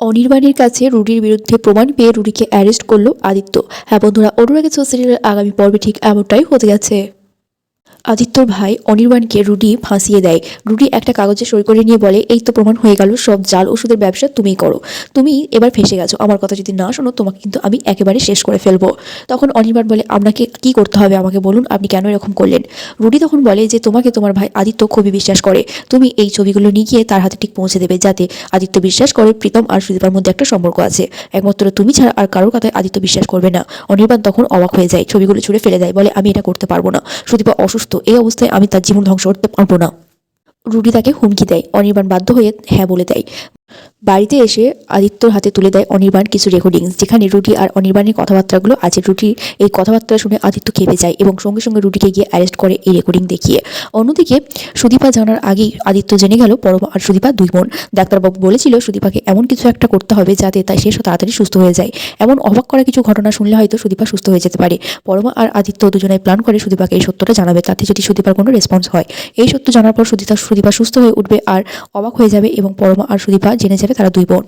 অনির্বাণের কাছে রুডির বিরুদ্ধে প্রমাণ পেয়ে রুডিকে অ্যারেস্ট করল আদিত্য। হ্যাঁ বন্ধুরা অনুরাগের সিরিয়ালের আগামী পর্বে ঠিক এমনটাই হতে যাচ্ছে। আদিত্যর ভাই অনির্বাণকে রুডি ফাঁসিয়ে দেয়। রুডি একটা কাগজে সই করে নিয়ে বলে, এই তো প্রমাণ হয়ে গেল, সব জাল ওষুধের ব্যবসা তুমিই করো। তুমি এবার ফেসে গেছো। আমার কথা যদি না শোনো, তোমাকে কিন্তু আমি একেবারে শেষ করে ফেলব। তখন অনির্বাণ বলে, আপনাকে কি করতে হবে? আমাকে বলুন, আপনি কেন এরকম করলেন? রুডি তখন বলে যে, তোমাকে তোমার ভাই আদিত্য খুবই বিশ্বাস করে। তুমি এই ছবিগুলো নিয়ে গিয়ে তার হাতে ঠিক পৌঁছে দেবে, যাতে আদিত্য বিশ্বাস করে, প্রীতম আর সুদীপার মধ্যে একটা সম্পর্ক আছে। একমাত্র তুমি ছাড়া আর কারোর কথায় আদিত্য বিশ্বাস করবে না। অনির্বাণ তখন অবাক হয়ে যায়, ছবিগুলো ছুঁড়ে ফেলে দেয়, বলে, আমি এটা করতে পারব না। সুদীপা অসুস্থ এই অবস্থায় আমি তার জীবন ধ্বংস করতে পারব না। রুটি তাকে হুমকি দেয়। অনির্বাণ বাধ্য হয়ে হ্যাঁ বলে দেয়। বাড়িতে এসে আদিত্যর হাতে তুলে দেয় অনির্বাণ কিছু রেকর্ডিংস যেখানে রুটি আর অনির্বাণের কথাবার্তাগুলো আছে। রুডির এই কথাবার্তা শুনে আদিত্য খেপে যায় এবং সঙ্গে সঙ্গে রুটিকে গিয়ে অ্যারেস্ট করে এই রেকর্ডিং দেখিয়ে। অন্যদিকে সুদীপা জানার আগেই আদিত্য জেনে গেল পরমা আর সুদীপা দুই বোন। ডাক্তারবাবু বলেছিল, সুদীপাকে এমন কিছু একটা করতে হবে যাতে তাই সে তাড়াতাড়ি সুস্থ হয়ে যায়। এমন অবাক করা কিছু ঘটনা শুনলে হয়তো সুদীপা সুস্থ হয়ে যেতে পারে। পরমা আর আদিত্য দুজনেই প্ল্যান করে সুদীপাকে এই সত্যটা জানাবে। তাতে যদি সুদীপার কোনো রেসপন্স হয়। এই সত্য জানার পর সুদীপা সুদীপা সুস্থ হয়ে উঠবে আর অবাক হয়ে যাবে এবং পরমা আর সুদীপা জেনে যাবে তারা দুই বোন